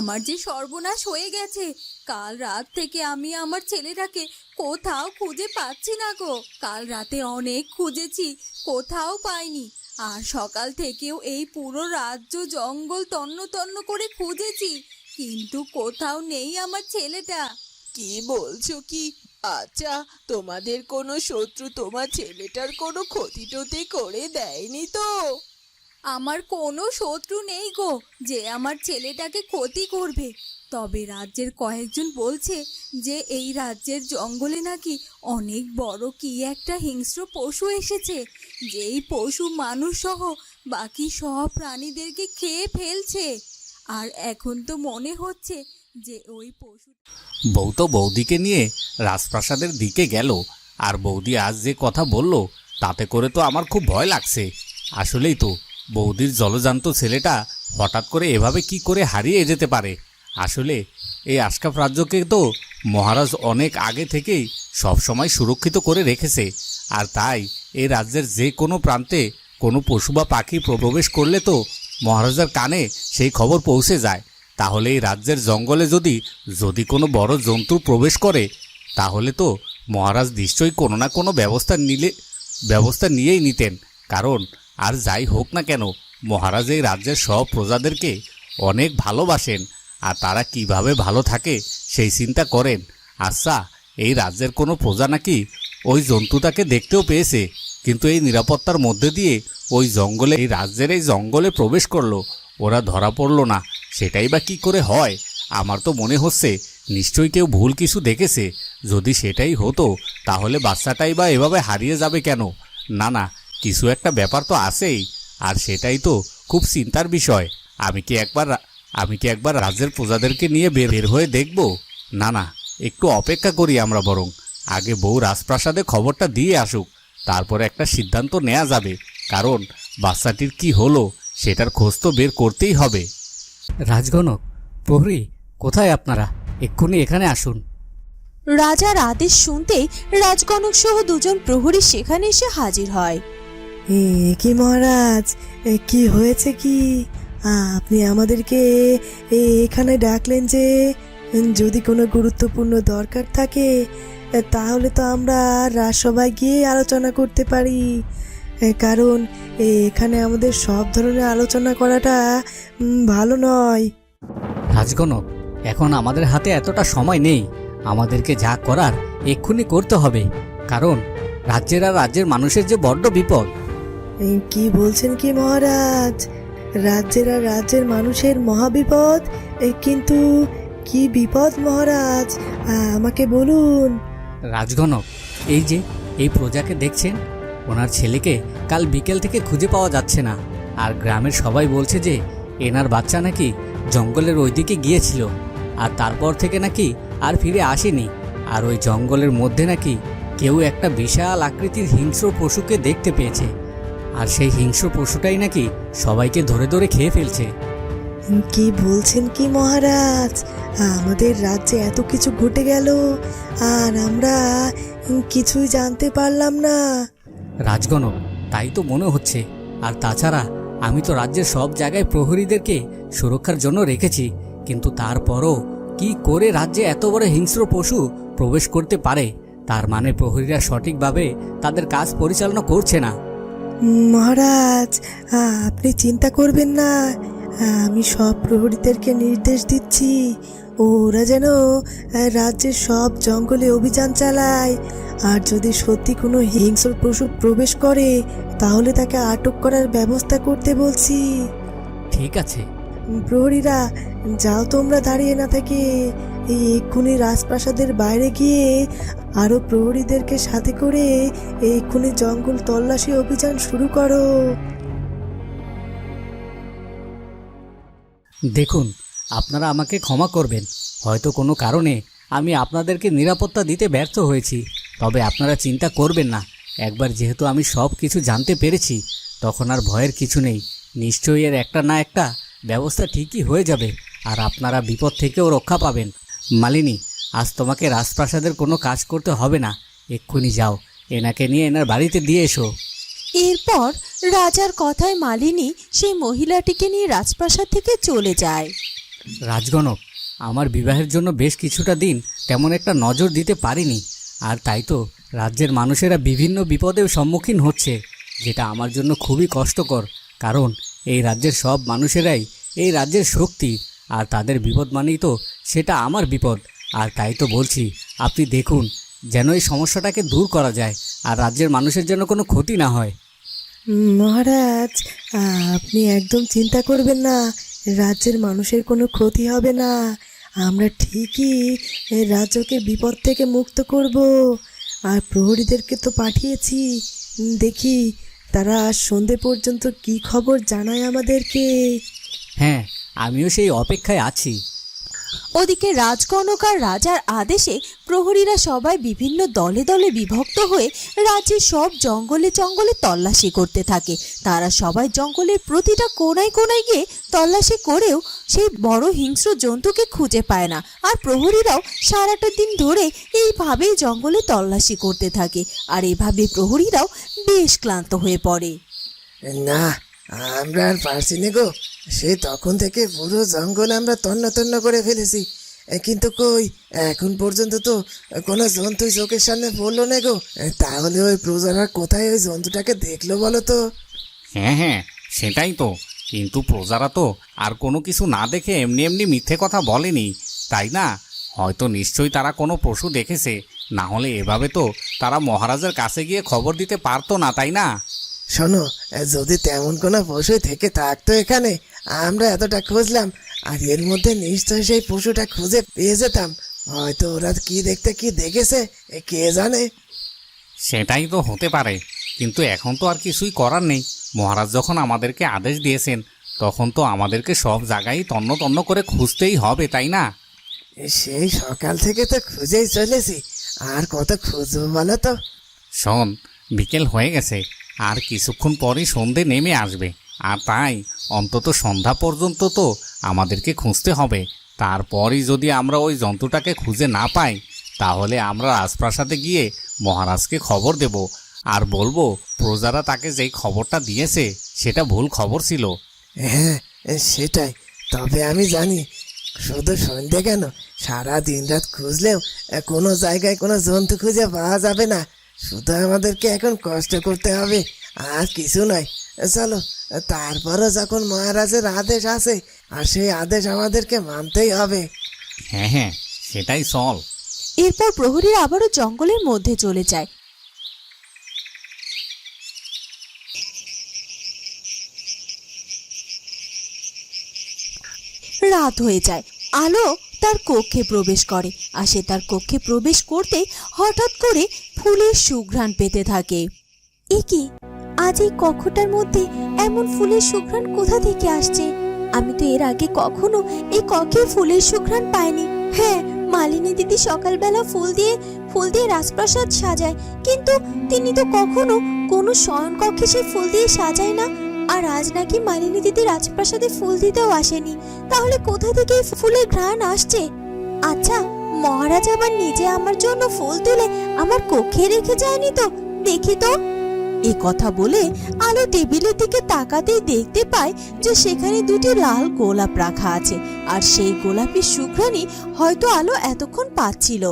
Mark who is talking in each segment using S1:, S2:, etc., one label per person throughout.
S1: আমার যে সর্বনাশ হয়ে গেছে, কাল রাত থেকে আমি আমার ছেলেটাকে কোথাও খুঁজে পাচ্ছি না গো। কাল রাতে অনেক খুঁজেছি, কোথাও পাইনি। আর সকাল থেকেও এই পুরো রাজ্য জঙ্গল তন্ন তন্ন করে খুঁজেছি, কিন্তু কোথাও নেই আমার ছেলেটা।
S2: কি বলছো কি? আচ্ছা তোমাদের কোনো শত্রু তোমার ছেলেটার কোনো ক্ষতি টতি করে দেয়নি তো?
S1: আমার কোনো শত্রু নেই গো যে আমার ছেলেটাকে ক্ষতি করবে। তবে রাজ্যের কয়েকজন বলছে যে এই রাজ্যের জঙ্গলে নাকি অনেক বড় কি একটা হিংস্র পশু এসেছে। যেই পশু মানুষ সহ বাকি সব প্রাণীদেরকে খেয়ে ফেলছে। আর এখন তো মনে হচ্ছে যে ওই পশু
S3: বউ তো বৌদিকে নিয়ে রাজপ্রাসাদের দিকে গেল। আর বৌদি আজ যে কথা বলল, তাতে করে তো আমার খুব ভয় লাগছে। আসলেই তো বৌদির জলজান্ত ছেলেটা হঠাৎ করে এভাবে কি করে হারিয়ে যেতে পারে? আসলে এই আশকাফ রাজ্যকে তো মহারাজ অনেক আগে থেকেই সবসময় সুরক্ষিত করে রেখেছে। আর তাই এই রাজ্যের যে কোনো প্রান্তে কোনো পশু বা পাখি প্রবেশ করলে তো মহারাজার কানে সেই খবর পৌঁছে যায়। তাহলে এই রাজ্যের জঙ্গলে যদি যদি কোনো বড় জন্তু প্রবেশ করে, তাহলে তো মহারাজ নিশ্চয়ই কোনো না কোনো ব্যবস্থা নিলে, ব্যবস্থা নিয়েই নিতেন। কারণ আর যাই হোক না কেন, মহারাজ এই রাজ্যের সব প্রজাদেরকে অনেক ভালোবাসেন, আর তারা কীভাবে ভালো থাকে সেই চিন্তা করেন। আচ্ছা এই রাজ্যের কোনো প্রজা নাকি ওই জন্তুটাকে দেখতেও পেয়েছে, কিন্তু এই নিরাপত্তার মধ্যে দিয়ে ওই জঙ্গলে, এই রাজ্যের এই জঙ্গলে প্রবেশ করল। ওরা ধরা পড়ল না, সেটাই বা কী করে হয়? আমার তো মনে হচ্ছে নিশ্চয়ই কেউ ভুল কিছু দেখেছে। যদি সেটাই হতো, তাহলে বাচ্চাটাই বা এভাবে হারিয়ে যাবে কেন? না না কিছু একটা ব্যাপার তো আছেই আর সেটাই তো খুব চিন্তার বিষয়। আমি কি একবার আমি কি একবার রাজ্যের প্রজাদেরকে নিয়ে বের বের হয়ে দেখব? না না একটু অপেক্ষা করি আমরা বরং। আগে বউ রাজপ্রাসাদে খবরটা দিয়ে আসুক তারপরে একটা সিদ্ধান্ত নেওয়া যাবে কারণ বাচ্চাটির কি হলো সেটার খোঁজ তো বের করতেই হবে।
S4: রাজগণক প্রহরী কোথায় আপনারা? এক্ষুনি এখানে আসুন।
S5: রাজার আদেশ শুনতেই রাজকনক সহ দুজন প্রহরী সেখানে এসে হাজির হয়।
S6: এ কি মহারাজ? এ, কি হয়েছে কি? আপনি আমাদেরকে এ, এখানে ডাকলেন যে যদি কোনো গুরুত্বপূর্ণ দরকার থাকে তাহলে তো আমরা রাজসভায় গিয়ে আলোচনা করতে পারি। কারণ এখানে আমাদের সব ধরনের আলোচনা করাটা ভালো নয়।
S4: রাজগণক এখন আমাদের হাতে এতটা সময় নেই। আমাদেরকে যা করার এক্ষুনি করতে হবে। কারণ রাজ্যের আর রাজ্যের মানুষের যে বড্ড বিপদ
S6: কি বলছেন কি মহারাজ? রাজ্যের আর রাজ্যের মানুষের মহাবিপদ কিন্তু কি বিপদ মহারাজ? আমাকে বলুন।
S4: রাজগণক, এই যে, এই প্রজাকে দেখছেন? ওনার ছেলেকে কাল বিকেল থেকে খুঁজে পাওয়া যাচ্ছে না। আর গ্রামের সবাই বলছে যে, এনার বাচ্চা নাকি জঙ্গলের ওইদিকে গিয়েছিল। আর তারপর থেকে নাকি আর ফিরে আসেনি। আর ওই জঙ্গলের মধ্যে নাকি কেউ একটা বিশাল আকৃতির হিংস্র পশুকে দেখতে পেয়েছে। আর সেই হিংস্র পশুটাই নাকি সবাইকে ধরে ধরে খেয়ে ফেলছে।
S6: কি বলছেন কি মহারাজ? আমাদের রাজ্যে এত কিছু ঘটে গেল আর আমরা কিছুই জানতে পারলাম না।
S4: রাজগণক তাই তো মনে হচ্ছে। আর তাছাড়া আমি তো রাজ্যের সব জায়গায় প্রহরীদেরকে সুরক্ষার জন্য রেখেছি কিন্তু তারপরও কি করে রাজ্যে এত বড় হিংস্র পশু প্রবেশ করতে পারে? তার মানে প্রহরীরা সঠিকভাবে তাদের কাজ পরিচালনা করছে না।
S6: মহারাজ, আপনি চিন্তা করবেন না। আমি সব প্রহরীদেরকে নির্দেশ দিচ্ছি। ওরা যেন, রাজ্যের সব জঙ্গলে অভিযান চালায়। আর যদি সত্যি কোনো হিংস্র পশু প্রবেশ করে, তাহলে তাকে আটক করার ব্যবস্থা করতে বলছি।
S4: ঠিক আছে।
S6: প্রহরীরা, যাও তোমরা দাঁড়িয়ে না থেকে, এই এক্ষুনি রাজপ্রাসাদের বাইরে গিয়ে আরও প্রহরীদেরকে সাথে করে এক্ষুনি জঙ্গল তল্লাশি অভিযান শুরু করো।
S4: দেখুন, আপনারা আমাকে ক্ষমা করবেন। হয়তো কোনো কারণে আমি আপনাদেরকে নিরাপত্তা দিতে ব্যর্থ হয়েছি, তবে আপনারা চিন্তা করবেন না। একবার যেহেতু আমি সব কিছু জানতে পেরেছি, তখন আর ভয়ের কিছু নেই। নিশ্চয়ই এর একটা না একটা ব্যবস্থা ঠিকই হয়ে যাবে আর আপনারা বিপদ থেকেও রক্ষা পাবেন। মালিনী আজ তোমাকে রাজপ্রাসাদের কোনো কাজ করতে হবে না। এক্ষুনি যাও এনাকে নিয়ে এনার বাড়িতে দিয়ে এসো।
S5: এরপর রাজার কথায় মালিনী সেই মহিলাটিকে নিয়ে রাজপ্রাসাদ থেকে চলে যায়।
S4: রাজগণক আমার বিবাহের জন্য বেশ কিছুটা দিন তেমন একটা নজর দিতে পারিনি। আর তাই তো রাজ্যের মানুষেরা বিভিন্ন বিপদেও সম্মুখীন হচ্ছে যেটা আমার জন্য খুবই কষ্টকর। কারণ এই রাজ্যের সব মানুষেরাই এই রাজ্যের শক্তি, আর তাদের বিপদ মানেই তো সেটা আমার বিপদ। আর তাই তো বলছি, আপনি দেখুন, যেন এই সমস্যাটাকে দূর করা যায়, আর রাজ্যের মানুষের যেন কোনো ক্ষতি না হয়।
S6: মহারাজ, আপনি একদম চিন্তা করবেন না, রাজ্যের মানুষের কোনো ক্ষতি হবে না। আমরা ঠিকই রাজ্যকে বিপদ থেকে মুক্ত করব, আর প্রহরীদেরকে তো পাঠিয়েছি। দেখি তারা সন্ধে পর্যন্ত কি খবর জানায় আমাদেরকে?
S4: হ্যাঁ আমিও সেই অপেক্ষায় আছি।
S5: ওদিকে রাজকনক আর রাজার আদেশে প্রহরীরা সবাই বিভিন্ন দলে দলে বিভক্ত হয়ে রাজ্যের সব জঙ্গলে জঙ্গলে তল্লাশি করতে থাকে। তারা সবাই জঙ্গলের প্রতিটা কোনায় কোনায় গিয়ে তল্লাশি করেও সেই বড় হিংস্র জন্তুকে খুঁজে পায় না। আর প্রহরীরাও সারাটা দিন ধরে এইভাবেই জঙ্গলে তল্লাশি করতে থাকে। আর এভাবে প্রহরীরাও বেশ ক্লান্ত হয়ে পড়ে।
S6: না আমরা আর পারছি না গো। সে তখন থেকে পুরো জঙ্গল আমরা তন্ন তন্ন করে ফেলেছি। কিন্তু কই? এখন পর্যন্ত তো কোনো জন্তু চোখের সামনে পড়ল না গো। তাহলে ওই প্রজারা কোথায় ওই জন্তুটাকে দেখল বলো তো?
S3: হ্যাঁ হ্যাঁ সেটাই তো। কিন্তু প্রজারা তো আর কোনো কিছু না দেখে এমনি এমনি মিথ্যে কথা বলেনি, তাই না? হয়তো নিশ্চয়ই তারা কোনো পশু দেখেছে। না হলে এভাবে তো তারা মহারাজের কাছে গিয়ে খবর দিতে পারতো না, তাই না?
S6: শোনো যদি তেমন কোনো পশু থেকে থাকতো এখানে আমরা এতটা খুঁজলাম আর এর মধ্যে নিশ্চয়ই সেই পশুটা খুঁজে পেয়ে যেতাম। হয়তো ওরা কি দেখতে কি দেখেছে কে জানে?
S3: সেটাই তো হতে পারে কিন্তু এখন তো আর কিছুই করার নেই। মহারাজ যখন আমাদেরকে আদেশ দিয়েছেন তখন তো আমাদেরকে সব জায়গায় তন্ন তন্ন করে খুঁজতেই হবে তাই না?
S6: সেই সকাল থেকে তো খুঁজেই চলেছি আর কত খুঁজবো বলো তো?
S3: শোন বিকেল হয়ে গেছে আর কিছুক্ষণ পরই সন্ধে নেমে আসবে। আর তাই অন্তত সন্ধ্যা পর্যন্ত তো আমাদেরকে খুঁজতে হবে। তারপরই যদি আমরা ওই জন্তুটাকে খুঁজে না পাই, তাহলে আমরা রাজপ্রাসাদে গিয়ে মহারাজকে খবর দেব। আর বলব, প্রজারা তাকে যেই খবরটা দিয়েছে, সেটা ভুল খবর ছিল।
S6: হ্যাঁ সেটাই। তবে আমি জানি, শুধু সন্ধে কেন? সারা দিন রাত খুঁজলেও কোনো জায়গায় কোনো জন্তু খুঁজে পাওয়া যাবে না। শুধু আমাদেরকে এখন কষ্ট করতে হবে আর কিছু নয়। চলো তারপরও যখন মহারাজের আদেশ আছে আর সেই আদেশ আমাদেরকে মানতেই হবে।
S3: হ্যাঁ হ্যাঁ সেটাই চল।
S5: এরপর প্রহরীরা আবারও জঙ্গলের মধ্যে চলে যায়। রাত হয়ে যায়। আলো তার কক্ষে প্রবেশ করে আর সে তার কক্ষে প্রবেশ করতে হঠাৎ করে ফুলের সুঘ্রাণ পেতে থাকে। এ কি? আজ এই কক্ষটার মধ্যে এমন ফুলের সুঘ্রাণ কোথা থেকে আসছে? আমি তো এর আগে কখনো এই কক্ষে ফুলের সুঘ্রাণ পাইনি। হ্যাঁ মালিনী দিদি সকালবেলা ফুল দিয়ে ফুল দিয়ে রাজপ্রাসাদ সাজায়, কিন্তু তিনি তো কখনো কোনো শয়ন কক্ষে সেই ফুল দিয়ে সাজায় না। আর আজ নাকি মালিনী দিদি রাজপ্রাসাদে ফুল দিতেও আসেনি। তাহলে কোথা থেকে এই ফুলের ঘ্রাণ আসছে? আচ্ছা মহারাজ আবার নিজে আমার জন্য ফুল তুলে আমার কক্ষে রেখে যায়নি তো? দেখি তো। এ কথা বলে আলো টেবিলের দিকে তাকাতেই দেখতে পায় যে সেখানে দুটি লাল গোলাপ রাখা আছে, আর সেই গোলাপের সুঘ্রাণই হয়তো আলো এতক্ষণ পাচ্ছিল।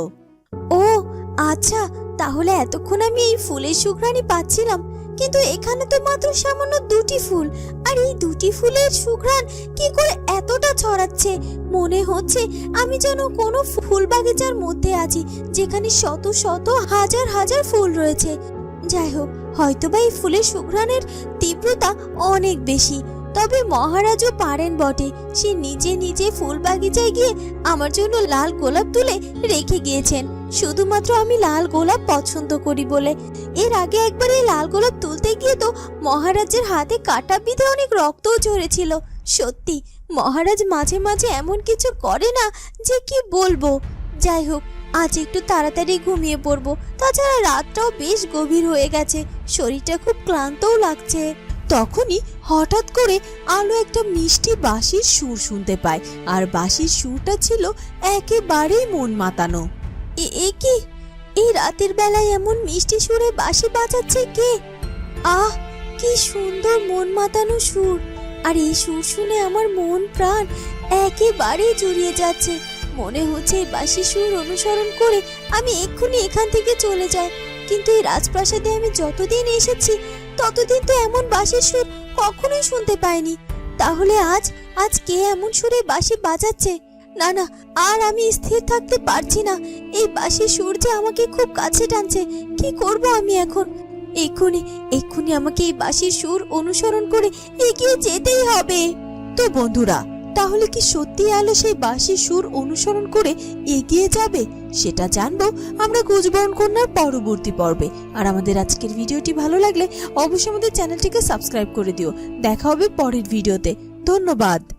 S5: ও আচ্ছা তাহলে এতক্ষণ আমি এই ফুলের সুঘ্রাণই পাচ্ছিলাম। কিন্তু এখানে তো মাত্র সামান্য দুটি ফুল। আর এই দুটি ফুলের সুঘ্রাণ কি করে এতটা ছড়াচ্ছে? মনে হচ্ছে আমি যেন কোনো ফুল বাগিচার মধ্যে আছি, যেখানে শত শত হাজার হাজার ফুল রয়েছে। যাই হোক, হয়তোবা এই ফুলের সুঘ্রাণের তীব্রতা অনেক বেশি। তবে মহারাজও পারেন বটে, সে নিজে নিজে ফুল বাগিচায় গিয়ে আমার জন্য লাল গোলাপ তুলে রেখে গিয়েছেন। শুধুমাত্র আমি লাল গোলাপ পছন্দ করি বলে। এর আগে একবার এই লাল গোলাপ মহারাজের হাতে কাটা বিঁধে অনেক রক্তও ঝরেছিল। সত্যি, মহারাজ মাঝে মাঝে এমন কিছু করে না যে কি বলব। যাই হোক, আজ একটু তাড়াতাড়ি ঘুমিয়ে পড়ব। তাছাড়া রাতটাও বেশ গভীর হয়ে গেছে। শরীরটা খুব ক্লান্তও লাগছে। তখনই হঠাৎ করে আলো একটা মিষ্টি বাঁশির সুর শুনতে পায় আর বাঁশির সুরটা ছিল একেবারেই মন মাতানো। এ- কি? এই রাতের বেলায় এমন মিষ্টি সুরে বাঁশি বাজাচ্ছে কে? আহ কি সুন্দর মন মাতানো সুর। আর এই সুর শুনে আমার মন প্রাণ একেবারে জড়িয়ে যাচ্ছে। মনে হচ্ছে এই বাঁশি সুর অনুসরণ করে আমি এক্ষুনি এখান থেকে চলে যাই। কিন্তু এই রাজপ্রাসাদে আমি যতদিন এসেছি, ততদিন তো এমন বাঁশির সুর কখনোই শুনতে পাইনি। তাহলে আজ আজ কে এমন সুরে বাঁশি বাজাচ্ছে? না না, আর আমি স্থির থাকতে পারছি না। এই বাঁশির সুর যে আমাকে খুব কাছে টানছে, কি করব আমি এখন? এক্ষুনি এক্ষুনি আমাকে এই বাঁশির সুর অনুসরণ করে এগিয়ে যেতেই হবে। তো বন্ধুরা, তাহলে কি সত্যি আলো সেই বাঁশির সুর অনুসরণ করে এগিয়ে যাবে? সেটা জানব আমরা কুচবরণ কন্যার পরবর্তী পর্বে। আর আমাদের আজকের ভিডিওটি ভালো লাগলে অবশ্যই আমাদের চ্যানেলটিকে সাবস্ক্রাইব করে দিও। দেখা হবে পরের ভিডিওতে। ধন্যবাদ।